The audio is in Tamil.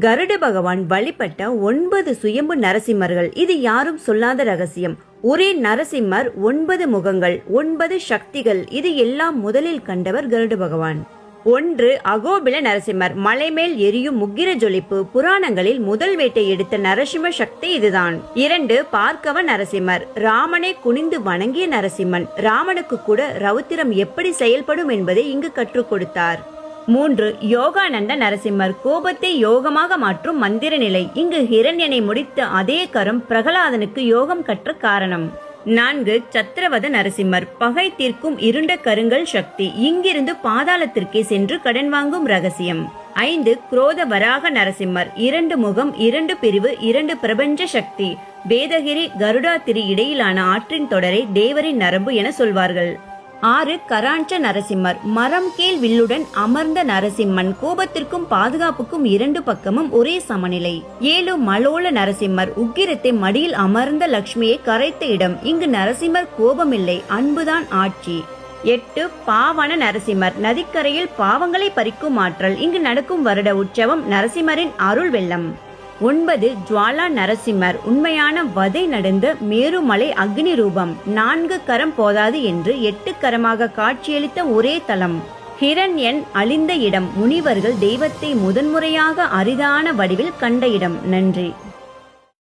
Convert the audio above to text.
கருட பகவான் வழிபட்ட ஒன்பது சுயம்பு நரசிம்மர்கள். இது யாரும் சொல்லாத ரகசியம். ஒரே நரசிம்மர் ஒன்பது முகங்கள் ஒன்பது சக்திகள். இது எல்லாம் முதலில் கண்டவர் கருட பகவான். ஒன்று அகோபில நரசிம்மர். மலைமேல் எரியும் முக்கிர ஜொலிப்பு. புராணங்களில் முதல் வேட்டை எடுத்த நரசிம்ம சக்தி இதுதான். இரண்டு பார்க்கவ நரசிம்மர். ராமனை குனிந்து வணங்கிய நரசிம்மன். ராமனுக்கு கூட ரவுத்திரம் எப்படி செயல்படும் என்பதை இங்கு கற்றுக் கொடுத்தார். மூன்று யோகானந்த நரசிம்மர் கோபத்தை யோகமாக மாற்றும் மந்திர நிலை. இங்கு ஹிரண்யனை முடித்த அதே கரம் பிரகலாதனுக்கு யோகம் கற்ற காரணம். நான்கு சத்திரவத நரசிம்மர் பகை தீர்க்கும் இருண்ட கருங்கல் சக்தி. இங்கிருந்து பாதாளத்திற்கே சென்று கடன் வாங்கும் ரகசியம். ஐந்து குரோத வராக நரசிம்மர் இரண்டு முகம் இரண்டு பிரிவு இரண்டு பிரபஞ்ச சக்தி. வேதகிரி கருடாத்திரி இடையிலான ஆற்றின் தொடரை தேவரின் நரம்பு என சொல்வார்கள். ஆறு கராஞ்ச நரசிம்மர். மரம் கேள் வில்லுடன் அமர்ந்த நரசிம்மன். கோபத்திற்கும் பாதுகாப்புக்கும் இரண்டு பக்கமும் ஒரே சமநிலை. ஏழு மலோல நரசிம்மர். உக்கிரத்தை மடியில் அமர்ந்த லக்ஷ்மியை கரைத்த இடம். இங்கு நரசிம்மர் கோபமில்லை அன்புதான் ஆட்சி. எட்டு பாவன நரசிம்மர். நதிக்கரையில் பாவங்களை பறிக்கும் ஆற்றல். இங்கு நடக்கும் வருட உற்சவம் நரசிம்மரின் அருள் வெள்ளம். ஒன்பது ஜுவாலா நரசிம்மர். உண்மையான வதை நடந்த மேருமலை அக்னி ரூபம். நான்கு கரம் போதாது என்று எட்டு கரமாக காட்சியளித்த ஒரே தலம். ஹிரண்யன் அழிந்த இடம். முனிவர்கள் தெய்வத்தை முதன்முறையாக அரிதான வடிவில் கண்ட இடம். நன்றி.